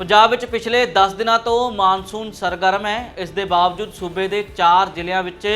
ਪੰਜਾਬ ਵਿੱਚ ਪਿਛਲੇ 10 ਦਿਨਾਂ ਤੋਂ ਮਾਨਸੂਨ ਸਰਗਰਮ ਹੈ। ਇਸ ਦੇ ਬਾਵਜੂਦ ਸੂਬੇ ਦੇ 4 ਜ਼ਿਲ੍ਹਿਆਂ ਵਿੱਚ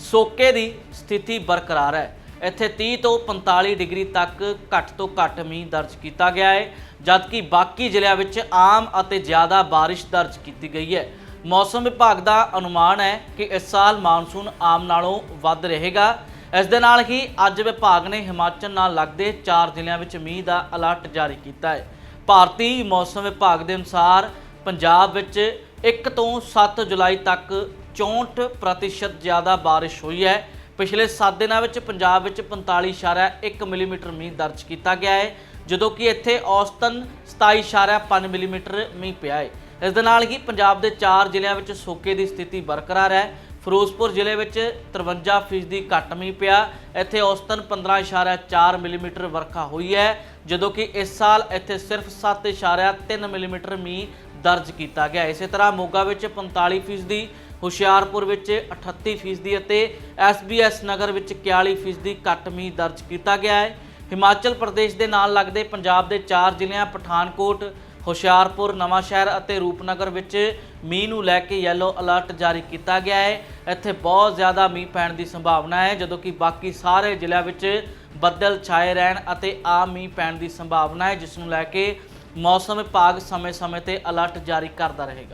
ਸੋਕੇ ਦੀ ਸਥਿਤੀ ਬਰਕਰਾਰ ਹੈ। ਇੱਥੇ 30 ਤੋਂ 45 ਡਿਗਰੀ ਤੱਕ ਘੱਟ ਤੋਂ ਘੱਟ ਮੀਂਹ ਦਰਜ ਕੀਤਾ ਗਿਆ ਹੈ, ਜਦਕਿ ਬਾਕੀ ਜ਼ਿਲ੍ਹਿਆਂ ਵਿੱਚ ਆਮ ਅਤੇ ਜ਼ਿਆਦਾ ਬਾਰਿਸ਼ ਦਰਜ ਕੀਤੀ ਗਈ ਹੈ। ਮੌਸਮ ਵਿਭਾਗ ਦਾ ਅਨੁਮਾਨ ਹੈ ਕਿ ਇਸ ਸਾਲ ਮਾਨਸੂਨ ਆਮ ਨਾਲੋਂ ਵੱਧ ਰਹੇਗਾ। ਇਸ ਦੇ ਨਾਲ ਹੀ ਅੱਜ ਵਿਭਾਗ ਨੇ ਹਿਮਾਚਲ ਨਾਲ ਲੱਗਦੇ 4 ਜ਼ਿਲ੍ਹਿਆਂ ਵਿੱਚ ਮੀਂਹ ਦਾ ਅਲਰਟ ਜਾਰੀ ਕੀਤਾ ਹੈ। ਭਾਰਤੀ ਮੌਸਮ ਵਿਭਾਗ ਦੇ ਅਨੁਸਾਰ ਪੰਜਾਬ ਵਿੱਚ 1 ਤੋਂ 7 ਜੁਲਾਈ ਤੱਕ 64% ਜ਼ਿਆਦਾ ਬਾਰਿਸ਼ ਹੋਈ ਹੈ। ਪਿਛਲੇ 7 ਦਿਨਾਂ ਵਿੱਚ ਪੰਜਾਬ ਵਿੱਚ 45.1 ਮਿਲੀਮੀਟਰ ਮੀਂਹ ਦਰਜ ਕੀਤਾ ਗਿਆ ਹੈ, ਜਦੋਂ ਕਿ ਇੱਥੇ ਔਸਤਨ 27.5 ਮਿਲੀਮੀਟਰ ਮੀਂਹ ਪਿਆ ਹੈ। ਇਸ ਦੇ ਨਾਲ ਹੀ ਪੰਜਾਬ ਦੇ 4 ਜ਼ਿਲ੍ਹਿਆਂ ਵਿੱਚ ਸੋਕੇ ਦੀ ਸਥਿਤੀ ਬਰਕਰਾਰ ਹੈ। ਫਿਰੋਜ਼ਪੁਰ ਜ਼ਿਲ੍ਹੇ ਵਿੱਚ 53% ਫੀਸਦੀ ਘੱਟ ਮੀਂਹ ਪਿਆ। ਇੱਥੇ ਔਸਤਨ 15.4 ਮਿਲੀਮੀਟਰ ਵਰਖਾ ਹੋਈ ਹੈ, ਜਦੋਂ ਕਿ ਇਸ ਸਾਲ ਇੱਥੇ ਸਿਰਫ 7.3 ਮਿਲੀਮੀਟਰ ਮੀਂਹ ਦਰਜ ਕੀਤਾ ਗਿਆ। ਇਸੇ ਤਰ੍ਹਾਂ ਮੋਗਾ ਵਿੱਚ 45% ਫੀਸਦੀ, ਹੁਸ਼ਿਆਰਪੁਰ ਵਿੱਚ 38% ਫੀਸਦੀ ਅਤੇ ਐਸਬੀਐਸ ਨਗਰ ਵਿੱਚ 41% ਫੀਸਦੀ ਘੱਟ ਮੀਂਹ ਦਰਜ ਕੀਤਾ ਗਿਆ ਹੈ। ਹਿਮਾਚਲ ਪ੍ਰਦੇਸ਼ ਦੇ ਨਾਲ ਲੱਗਦੇ ਪੰਜਾਬ ਦੇ 4 ਜ਼ਿਲ੍ਹਿਆਂ, ਪਠਾਨਕੋਟ ਹੁਸ਼ਿਆਰਪੁਰ ਨਵਾਂਸ਼ਹਿਰ ਅਤੇ ਰੂਪਨਗਰ ਵਿੱਚ ਮੀਂਹ ਨੂੰ ਲੈ ਕੇ ਯੈਲੋ ਅਲਰਟ ਜਾਰੀ ਕੀਤਾ ਗਿਆ ਹੈ। ਇੱਥੇ ਬਹੁਤ ਜ਼ਿਆਦਾ ਮੀਂਹ ਪੈਣ ਦੀ ਸੰਭਾਵਨਾ ਹੈ, ਜਦੋਂ ਕਿ ਬਾਕੀ ਸਾਰੇ ਜ਼ਿਲ੍ਹਿਆਂ ਵਿੱਚ ਬੱਦਲ ਛਾਏ ਰਹਿਣ ਅਤੇ ਆਮ ਮੀਂਹ ਪੈਣ ਦੀ ਸੰਭਾਵਨਾ ਹੈ, ਜਿਸ ਨੂੰ ਲੈ ਕੇ ਮੌਸਮ ਵਿਭਾਗ ਸਮੇਂ-ਸਮੇਂ ਤੇ ਅਲਰਟ ਜਾਰੀ ਕਰਦਾ ਰਹੇਗਾ।